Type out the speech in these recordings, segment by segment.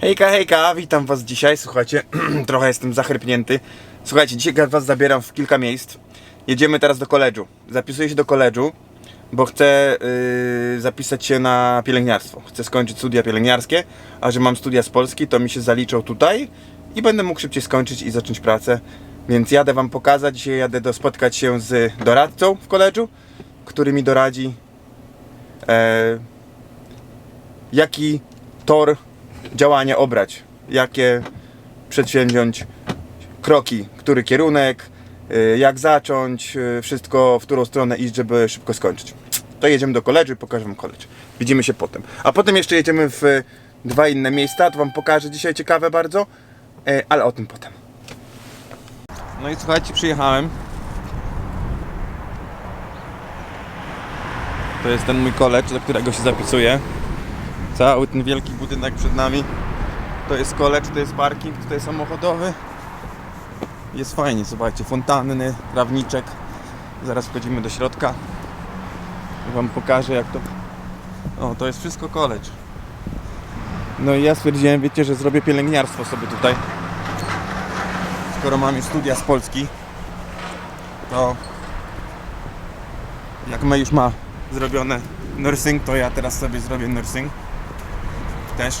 Hejka, hejka, witam was dzisiaj. Słuchajcie, trochę jestem zachrypnięty. Słuchajcie, dzisiaj was zabieram w kilka miejsc. Jedziemy teraz do koledżu. Zapisuję się do koledżu, bo chcę yy, zapisać się na pielęgniarstwo. Chcę skończyć studia pielęgniarskie, a że mam studia z Polski, to mi się zaliczą tutaj i będę mógł szybciej skończyć i zacząć pracę. Więc jadę wam pokazać, dzisiaj jadę do spotkać się z doradcą w koledżu, który mi doradzi e, jaki tor działania obrać, jakie przedsięwziąć kroki, który kierunek, y, jak zacząć, y, wszystko w którą stronę iść, żeby szybko skończyć. To jedziemy do koledżu i pokażę wam koledż. Widzimy się potem. A potem jeszcze jedziemy w y, dwa inne miejsca, to wam pokażę dzisiaj ciekawe bardzo, ale o tym potem. No i słuchajcie, przyjechałem. To jest ten mój koledż, do którego się zapisuję. Cały ten wielki budynek przed nami. To jest kolecz, to jest parking, tutaj samochodowy. Jest fajnie, zobaczcie, fontanny, trawniczek. Zaraz wchodzimy do środka. Wam pokażę jak to... O, to jest wszystko kolecz. No i ja stwierdziłem, wiecie, że zrobię pielęgniarstwo sobie tutaj. Skoro mam już studia z Polski, to jak ma już ma zrobione nursing, to ja teraz sobie zrobię nursing też.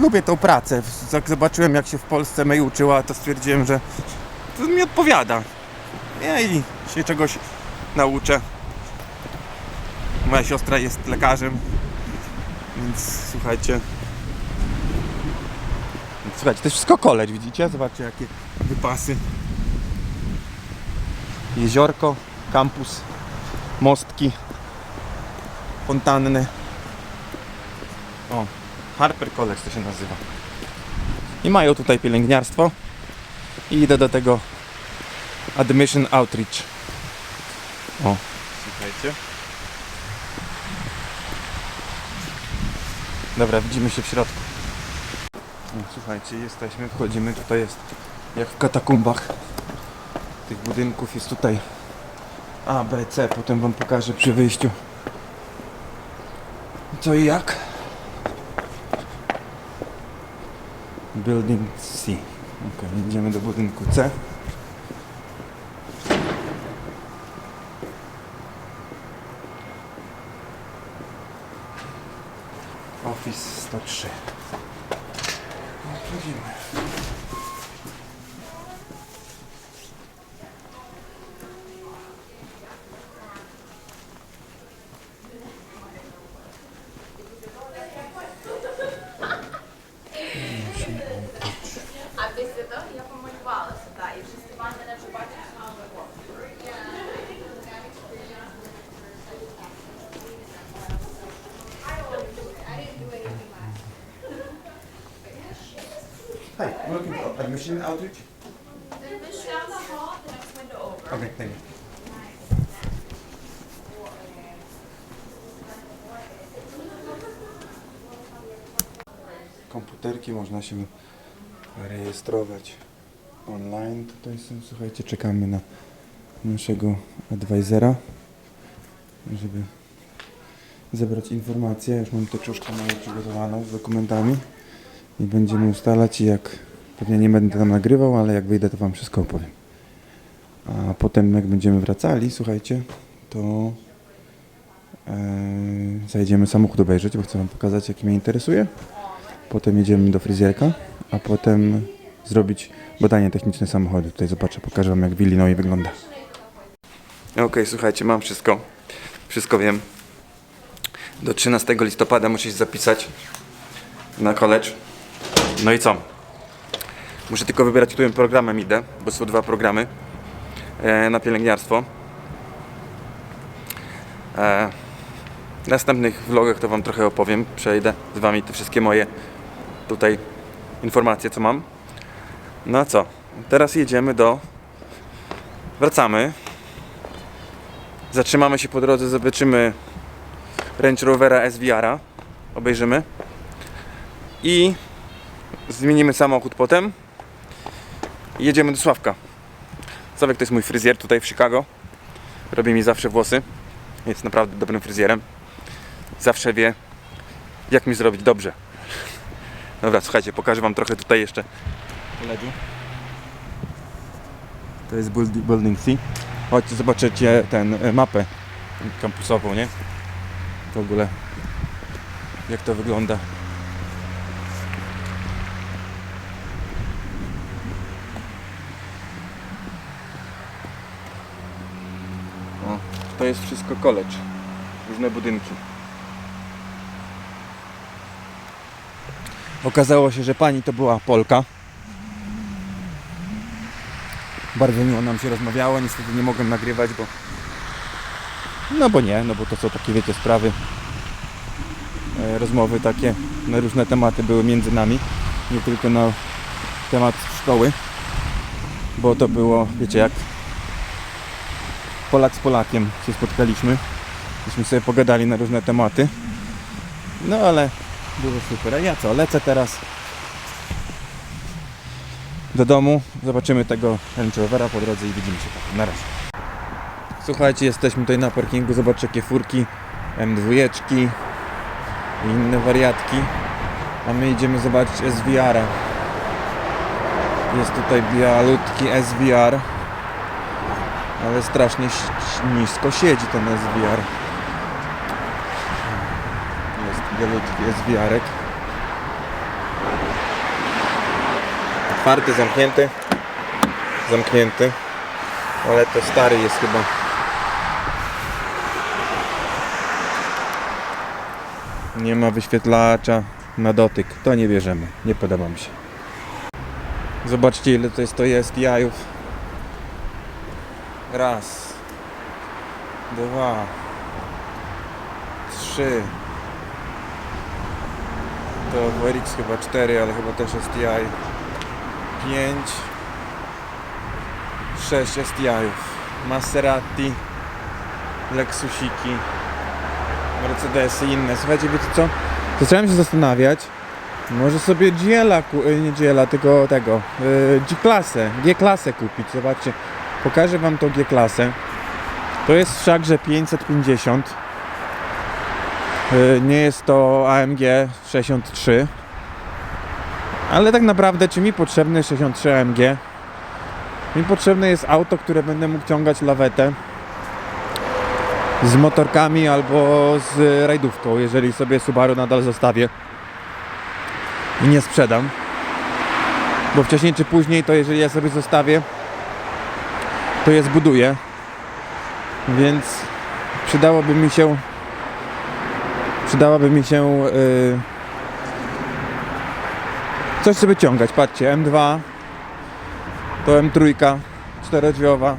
Lubię tą pracę. Jak zobaczyłem jak się w Polsce May uczyła, to stwierdziłem, że to mi odpowiada. Ja i się czegoś nauczę. Moja siostra jest lekarzem, więc słuchajcie. Słuchajcie, to jest wszystko kolej, widzicie? Zobaczcie jakie wypasy. Jeziorko, kampus, mostki fontanny. O, Harper College to się nazywa. I mają tutaj pielęgniarstwo. I idę do tego Admission Outreach. O, słuchajcie. Dobra, widzimy się w środku. O, słuchajcie, jesteśmy, wchodzimy, tutaj jest jak w katakumbach. Tych budynków jest tutaj A, B, C, potem wam pokażę przy wyjściu. I jak? Building C. Ok, idziemy do budynku C. window over. Okay, thank you. Komputerki można się rejestrować online. Tutaj są, słuchajcie, czekamy na naszego advisora, żeby zebrać informacje. Już mam teczuszkę moją przygotowaną z dokumentami i będziemy ustalać jak pewnie nie będę tam nagrywał, ale jak wyjdę to wam wszystko opowiem. A potem jak będziemy wracali, słuchajcie, to e, zajdziemy samochód obejrzeć, bo chcę wam pokazać jaki mnie interesuje. Potem jedziemy do fryzjerka, a potem zrobić badanie techniczne samochodu. Tutaj zobaczę, pokażę wam jak w Illinois wygląda. Okej, słuchajcie, mam wszystko. Wszystko wiem. Do 13 listopada muszę się zapisać na college. No i co? Muszę tylko wybrać, którym programem idę, bo są dwa programy e, na pielęgniarstwo. E, w następnych vlogach to Wam trochę opowiem. Przejdę z Wami te wszystkie moje tutaj informacje, co mam. No co? Teraz jedziemy do... Wracamy. Zatrzymamy się po drodze, zobaczymy Range Rovera SVR-a. Obejrzymy. I zmienimy samochód potem. I jedziemy do Sławka. Sławek to jest mój fryzjer tutaj w Chicago. Robi mi zawsze włosy. Jest naprawdę dobrym fryzjerem. zawsze wie, jak mi zrobić dobrze. Dobra, słuchajcie, pokażę wam trochę tutaj jeszcze koledzy. To jest build- Building C. Chodźcie, zobaczycie ten e, mapę kampusową, nie? W ogóle jak to wygląda. O, to jest wszystko college. Różne budynki. Okazało się, że pani to była Polka. Bardzo miło nam się rozmawiało. Niestety nie mogłem nagrywać, bo. No bo nie, no bo to są takie, wiecie, sprawy. E, rozmowy takie na różne tematy były między nami. Nie tylko na temat szkoły. Bo to było, wiecie, jak Polak z Polakiem się spotkaliśmy. Myśmy sobie pogadali na różne tematy. No ale było super. A ja co? Lecę teraz do domu. Zobaczymy tego Range Rovera po drodze i widzimy się. Na razie. Słuchajcie, jesteśmy tutaj na parkingu. Zobaczcie jakie furki, M2 i inne wariatki. A my idziemy zobaczyć SVR-a. Jest tutaj bialutki SVR. Ale strasznie nisko siedzi ten SVR. Jest bialutki SVR-ek. Otwarty, zamknięty. Zamknięty. Ale to stary jest chyba. Nie ma wyświetlacza na dotyk. To nie bierzemy. Nie podoba mi się. Zobaczcie ile to jest to jest jajów. Raz. Dwa. Trzy. To WRX chyba 4, ale chyba też STI. 5. 6 STI-ów. Maserati. Lexusiki. Mercedesy i inne. Słuchajcie, wiecie co? Zacząłem się zastanawiać. Może sobie ku- y, nie GL-a, tylko tego, y, G-klasę, G-klasę kupić. Zobaczcie, pokażę Wam tą G-klasę. To jest wszakże 550. Y, Nie jest to AMG 63. Ale tak naprawdę, czy mi potrzebny 63 AMG? Mi potrzebne jest auto, które będę mógł ciągać lawetę z motorkami albo z rajdówką, jeżeli sobie Subaru nadal zostawię i nie sprzedam. Bo wcześniej czy później, to jeżeli ja sobie zostawię, to je zbuduję. Więc przydałoby mi się przydałaby mi się yy, coś sobie ciągać. Patrzcie, M2 to M3 czterodrzwiowa.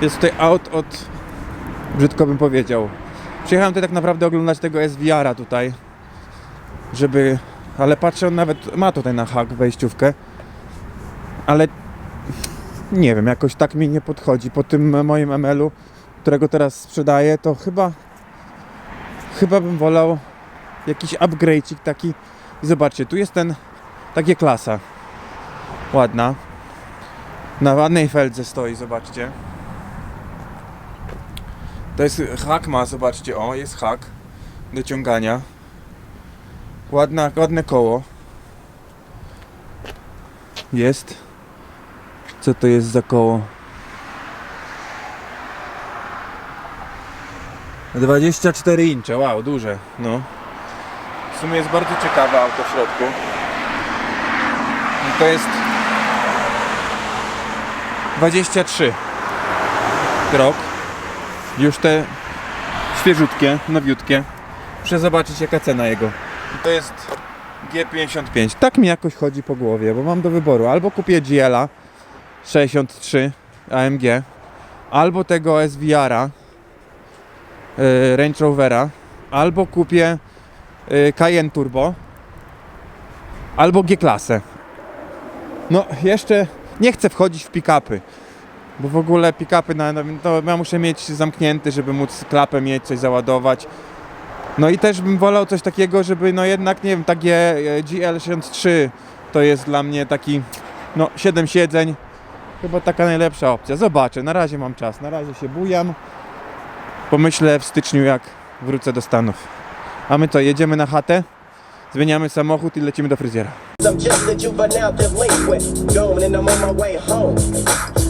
Jest tutaj aut od brzydko bym powiedział. Przyjechałem tutaj tak naprawdę oglądać tego SVR-a tutaj, żeby, ale patrzę, on nawet ma tutaj na hak wejściówkę, ale nie wiem, jakoś tak mi nie podchodzi. Po tym moim ML-u, którego teraz sprzedaję, to chyba chyba bym wolał jakiś upgrade'ik taki. I zobaczcie, tu jest ten, takie klasa. Ładna. Na ładnej feldze stoi, zobaczcie. To jest hak ma, zobaczcie, o, jest hak do ciągania. Ładna, ładne koło. Jest. Co to jest za koło? 24 incze, wow, duże, no. W sumie jest bardzo ciekawe auto w środku. I to jest 23 rok. Już te świeżutkie, nowiutkie. Muszę zobaczyć jaka cena jego. I to jest G55. Tak mi jakoś chodzi po głowie, bo mam do wyboru. Albo kupię GL-a 63 AMG, albo tego SVR-a y, Range Rovera, albo kupię y, Cayenne Turbo, albo G-klasę. No, jeszcze nie chcę wchodzić w pick-upy. Bo w ogóle pick-upy, na, to ja muszę mieć zamknięty, żeby móc klapę mieć, coś załadować. No i też bym wolał coś takiego, żeby no jednak, nie wiem, takie e, GL63 to jest dla mnie taki, no 7 siedzeń, chyba taka najlepsza opcja. Zobaczę, na razie mam czas, na razie się bujam. Pomyślę w styczniu jak wrócę do Stanów. A my to, jedziemy na chatę, zmieniamy samochód i lecimy do fryzjera.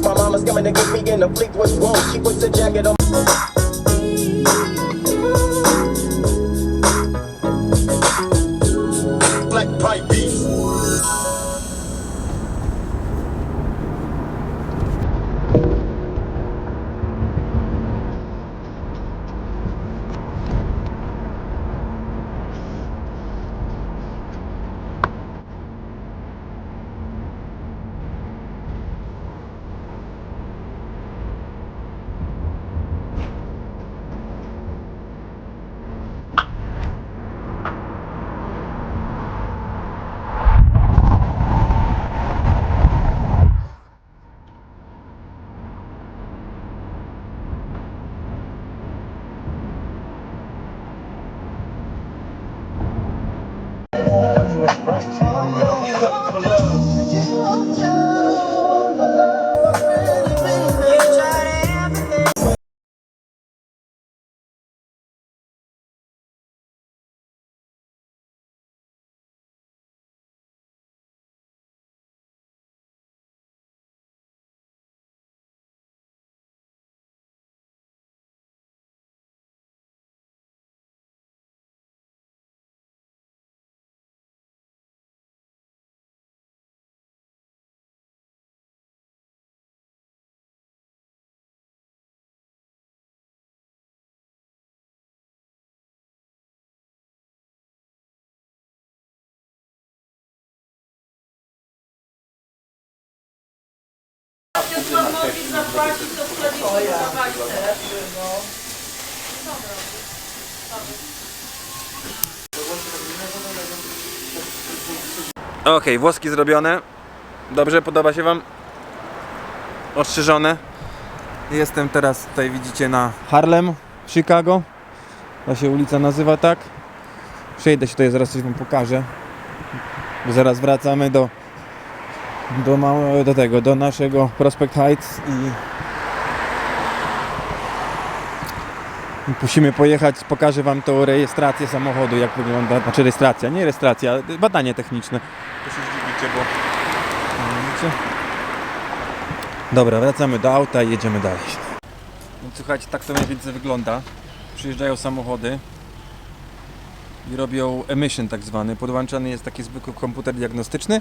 My mama's coming to get me in fleet. What's wrong? She puts a jacket on. Okej, włoski zrobione. Dobrze, podoba się Wam? Ostrzyżone. Jestem teraz tutaj, widzicie, na Harlem Chicago. Ta się ulica nazywa tak. Przejdę się tutaj, zaraz coś Wam pokażę. Bo zaraz wracamy do do, małe, do tego, do naszego Prospect Heights i i musimy pojechać, pokażę Wam tą rejestrację samochodu, jak wygląda, znaczy rejestracja, nie rejestracja, badanie techniczne. To się zdziwicie, bo... Widzicie? Dobra, wracamy do auta i jedziemy dalej. No, słuchajcie, tak to mniej więcej wygląda. Przyjeżdżają samochody i robią emission tak zwany. Podłączany jest taki zwykły komputer diagnostyczny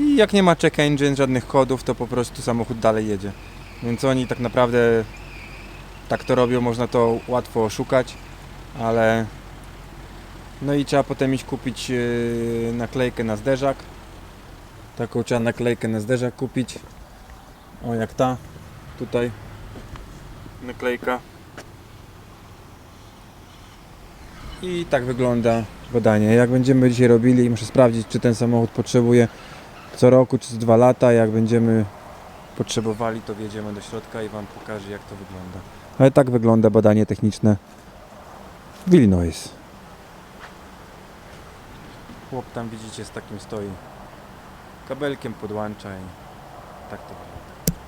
i jak nie ma check engine, żadnych kodów, to po prostu samochód dalej jedzie. Więc oni tak naprawdę tak to robią, można to łatwo oszukać, ale no i trzeba potem iść kupić yy, naklejkę na zderzak. Taką trzeba naklejkę na zderzak kupić. O jak ta tutaj naklejka. I tak wygląda badanie. Jak będziemy dzisiaj robili, muszę sprawdzić czy ten samochód potrzebuje co roku czy co dwa lata. Jak będziemy potrzebowali, to wjedziemy do środka i Wam pokażę jak to wygląda. Ale tak wygląda badanie techniczne w Illinois. Chłop tam widzicie z takim stoi. Kabelkiem podłącza i tak to wygląda.